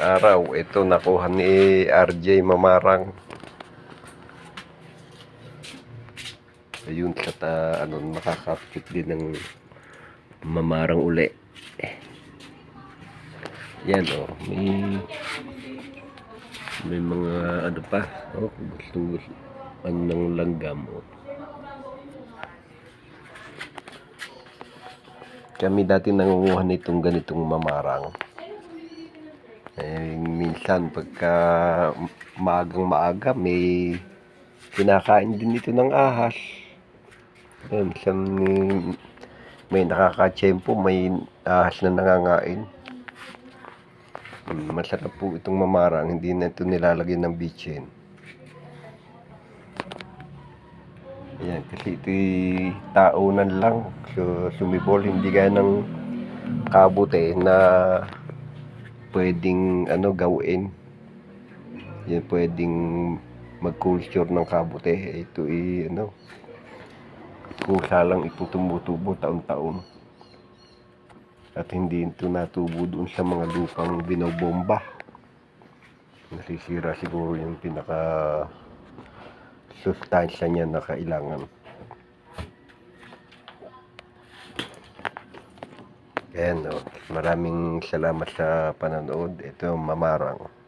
araw. Ito nakuha ni RJ Mamarang. Ayun sa ta, ano, nakakapit din ng mamarang uli. Yan oh, may may mga ano pa, oh, gusto gusto ng langgam oh. Kami dati nangunguha nitong ganitong mamarang. Eh, minsan pagka maagang maaga may kinakain din ito ng ahas. Eh, minsan eh, may nakakatsyempo, may ahas na nangangain. Masarap po itong mamarang, hindi na ito nilalagyan ng bitchin. Ayan, kasi ito'y taunan lang. So, sumibol, hindi gaya ng kabute na pwedeng ano gawin. Yan pwedeng mag-culture ng kabute. Ito ay ano, kusa lang ito tumutubo taon-taon. At hindi ito natubo doon sa mga lupang binobomba. Nasisira siguro yung pinaka sustansya niya na kailangan. Ayan, oh. maraming salamat sa panonood. Ito, Mamarang.